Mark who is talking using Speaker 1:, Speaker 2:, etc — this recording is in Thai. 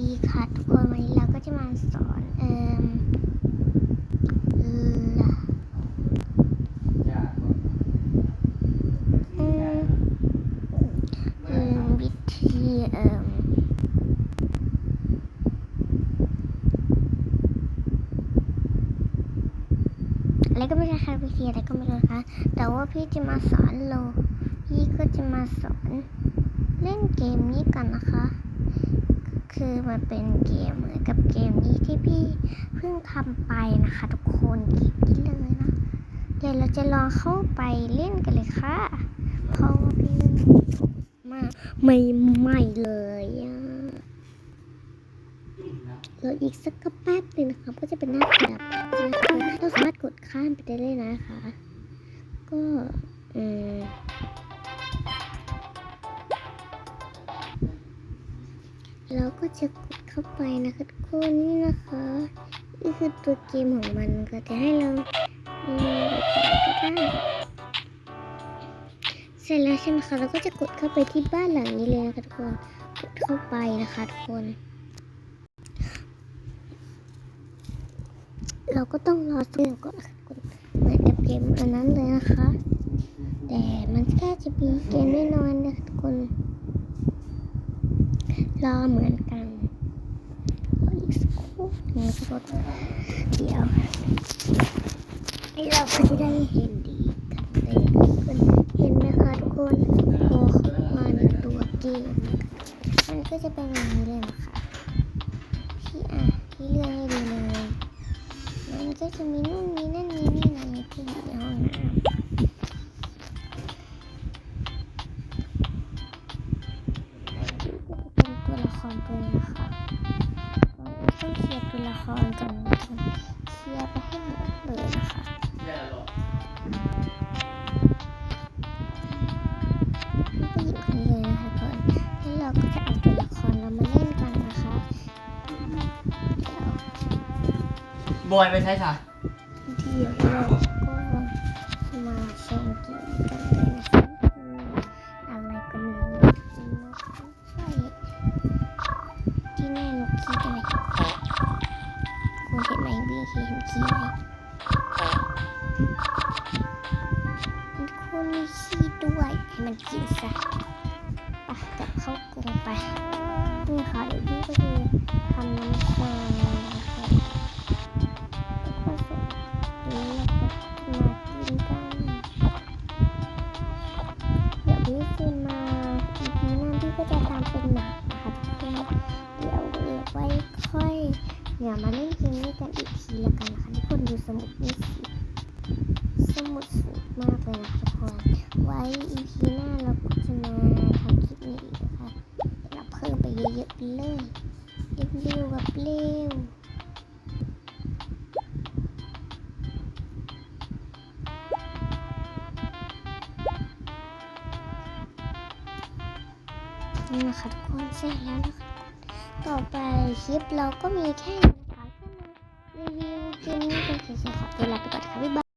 Speaker 1: ดีค่ะทุกคนวันนี้เราก็จะมาสอนเอ่มเอ่ออืมเอ่มวิธีเอ่มอะไรก็ไม่รู้ค่ะวิธีอะไรก็ไม่รู้นะคะแต่ว่าพี่จะมาสอนเราพี่ก็จะมาสอน เล่นเกมนี้กันนะคะ คือมันเป็นเกมเหมือนกับเกมนี้ที่พี่เพิ่งทำไปนะคะทุกคนเกมนี้เลยนะเดี๋ยวเราจะลองเข้าไปเล่นกันเลยค่ะ เพราะว่าพี่มาใหม่ๆเลยอะแล้วอีกสักกระแป๊บหนึงนะคะก็จะเป็นหน้าแบบเราสามารถกดข้ามไปได้เลยนะคะ ก็เออ เราก็จะกดเข้าไปนะคะทุกคนนี่นะคะนี่คือตัวเกมของมันก็จะให้เราอืมแบบไหนก็ได้เสร็จแล้วใช่ไหมคะเราก็จะกดเข้าไปที่บ้านหลังนี้เลยนะคะทุกคนกดเข้าไปนะคะทุกคน เราก็ต้องรอสักหนึ่งก่อนนะคะทุกคนเหมือนกับเกมอันนั้นเลยนะคะ แต่มันแค่จะมีเกมแน่นอนนะคะทุกคน รอเหมือนกันอีกสักครู่หนึ่งสักครู่เดี๋ยวเราก็จะได้เห็นดีกันเลยทุกคนเห็นไหมคะทุกคนพอเข้ามาในตัวเกมมันก็จะเป็นอย่างนี้เลยนะคะพี่อะพี่เลื่อนให้ดูเลยมันก็จะมีนู่นมีนั่นมีนี่นะมีพี่อยู่ในห้องน้ำ รตัวนี้ค่ะก่อนอื่นต้องเคลียร์ตัวละครก่อนนะทุกคนเคลียร์ไปให้หมดเลยนะคะก็หยิบคนนี้เลยนะคะก่อนแล้วเราก็จะเอาตัวละครเรามาเล่นกันนะคะเดี๋ยว
Speaker 2: บอยไปใช้ค่ะ
Speaker 1: เดี๋ยว วิ่งเห็นขี้ไหมคุณมีขี้ด้วย ให้มันกินซะไปจับเข้ากรงไป นี่ค่ะเดี๋ยวพี่ก็จะทำน้ำชานะคะแล้วก็ส่งนี่เราก็มากินกัน เดี๋ยวพี่คืนมาอีพีหน้าพี่ก็จะทำเป็นหนักนะคะทุกคนเดี๋ยวไว้ค่อย เดี๋ยมาเล่นเกมนี้กันอีกทีละกันนะคะทุกคนดูสมุดนี่สิสมุดสวยมากเลยนะคะทุกคนไว้อีพีหน้าเราก็จะมาทำคลิปนี้อีกนะคะเราเพิ่มไปเยอะๆไปเลยเร็วๆแบบเร็วนี่นะคะทุกคนเสร็จแล้วนะคะ ต่อไปคลิปเราก็มีแค่นี้นะคะก็มรีวิวเกมนี้เป็นเฉยๆขอตัวลาไปก่อนค่ะบ๊ายบาย